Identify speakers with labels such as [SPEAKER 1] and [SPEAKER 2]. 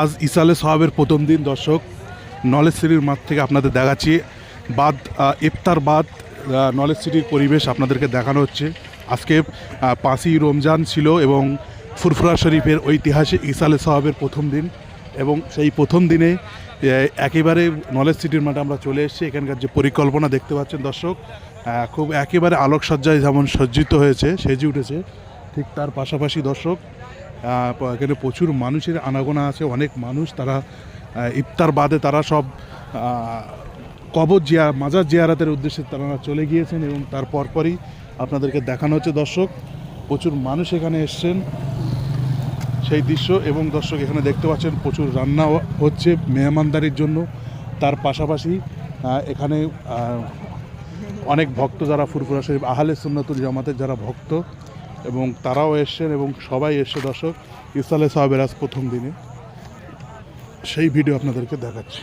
[SPEAKER 1] আজ ইসালে সাহাবের প্রথম দিন, দর্শক। নলেজ সিটির মাঠ থেকে আপনাদের দেখাচ্ছি। বাদ ইফতার বাদ নলেজ সিটির পরিবেশ আপনাদেরকে দেখানো হচ্ছে। আজকে পাঁচই রমজান ছিল এবং ফুরফুরা শরীফের ঐতিহাসিক ইসালে সাহাবের প্রথম দিন এবং সেই প্রথম দিনে একেবারে নলেজ সিটির মাঠে আমরা চলে এসেছি। এখানকার যে পরিকল্পনা দেখতে পাচ্ছেন দর্শক খুব একেবারে আলোকসজ্জায় যেমন সজ্জিত হয়েছে, সেজে উঠেছে, ঠিক তার পাশাপাশি দর্শক এখানে প্রচুর মানুষের আনাগোনা আছে, অনেক মানুষ তারা ইফতার বাদে তারা সব কবর জিয়া, মাজার জিয়ারাতের উদ্দেশ্যে তারা চলে গিয়েছেন এবং তার পরপরই আপনাদেরকে দেখানো হচ্ছে। দর্শক, প্রচুর মানুষ এখানে এসছেন সেই দৃশ্য এবং দর্শক এখানে দেখতে পাচ্ছেন প্রচুর রান্না হচ্ছে মেহমানদারির জন্য। তার পাশাপাশি এখানে অনেক ভক্ত যারা ফুরফুরা শরীফ, আহলে সুন্নাতুল জামাতের যারা ভক্ত এবং তারাও এসছেন এবং সবাই এসছে, দর্শক। ইসালে সাহেবের আজ প্রথম দিনে। সেই ভিডিও আপনাদেরকে দেখাচ্ছি।